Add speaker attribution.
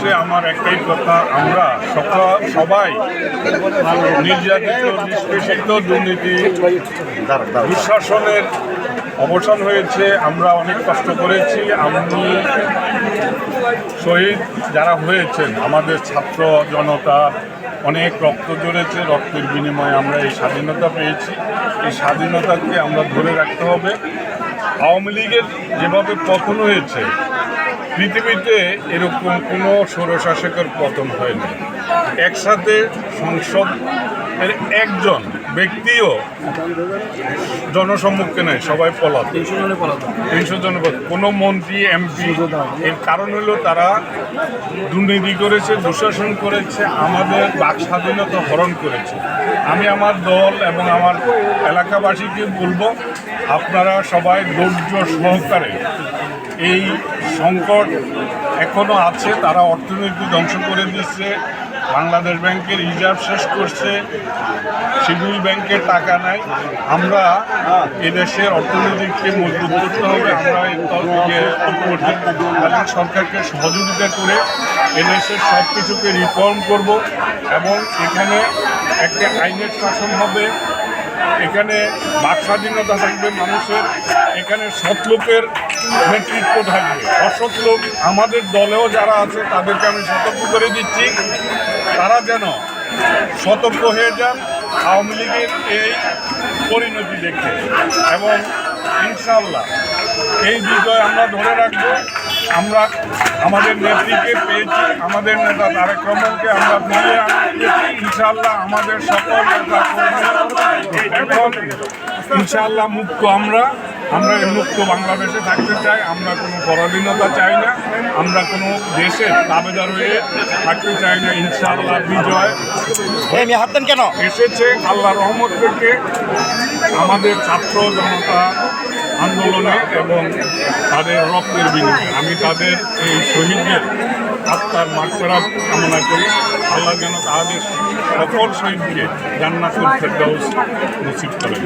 Speaker 1: উদ্দেশ্যে আমার একটাই কথা, আমরা সকল, সবাই নির্যাতিত, নিষ্পেষিত দুর্নীতি দুঃশাসনের অবসান হয়েছে, আমরা অনেক কষ্ট করেছি, আমি শহীদ যারা হয়েছেন, আমাদের ছাত্র জনতা অনেক রক্ত জড়েছে রক্তের বিনিময়ে আমরা এই স্বাধীনতা পেয়েছি, এই স্বাধীনতাকে আমরা ধরে রাখতে হবে। আওয়ামী লীগের যেভাবে পতন হয়েছে পৃথিবীতে এরকম কোনো স্বৈরশাসকের পতন হয়নি। একসাথে সংসদ এর একজন ব্যক্তিও জনসম্মুখে নেয় সবাই পলাত তিনশো জন কোনো মন্ত্রী এমপি এর কারণ হলো তারা দুর্নীতি করেছে দুঃশাসন করেছে আমাদের বাক স্বাধীনতা হরণ করেছে। আমি আমার দল এবং আমার এলাকাবাসীকে বলব আপনারা সবাই ধৈর্য সহকারে এই সংকট এখনও আছে, তারা অর্থনীতি ধ্বংস করে দিচ্ছে বাংলাদেশ ব্যাংকের রিজার্ভ শেষ করছে, সিভিল ব্যাংকের টাকা নাই। আমরা এদেশের অর্থনীতিকে মজবুত করতে হবে, আমরা ইয়ে সরকারকে সহযোগিতা করে এদেশের সব কিছুকে রিফর্ম করব এবং এখানে একটা আইনের শাসন হবে। এখানে বাক স্বাধীনতা থাকবে মানুষের, এখানে সৎ লোকের নেতৃত্ব থাকবে। অসৎ লোক আমাদের দলেও যারা আছে, তাদেরকে আমি সতর্ক করে দিচ্ছি। তারা যেন সতর্ক হয়ে যান, আওয়ামী লীগের এই পরিণতি দেখে। এবং ইনশাল্লাহ এই বিজয় আমরা ধরে রাখব। আমরা আমাদের নেত্রীকে পেয়েছি আমাদের নেতা তারেক রহমানকে আমরা আনতে ইনশাল্লাহ আমাদের সকল নেতা এখন ইনশাল্লাহ মুক্ত আমরা আমরা এই মুক্ত বাংলাদেশে থাকতে চাই। আমরা কোনো পরাধীনতা চাই না। আমরা কোনো দেশের দাবেদার হয়ে থাকতে চাই না ইনশাল্লাহ বিজয়।
Speaker 2: মেয়ে কেন?
Speaker 1: এসেছে আল্লাহ রহমত থেকে আমাদের ছাত্র জনতা আন্দোলনে এবং তাদের রক্তের বিনিময়ে। আমি তাদের এই শহীদদের আত্মার মাঠপেরা কামনা করি। আল্লাহ যেন তাদের সকল শহীদকে জান্নাতুল ফেরদাউস নিশ্চিত করেন।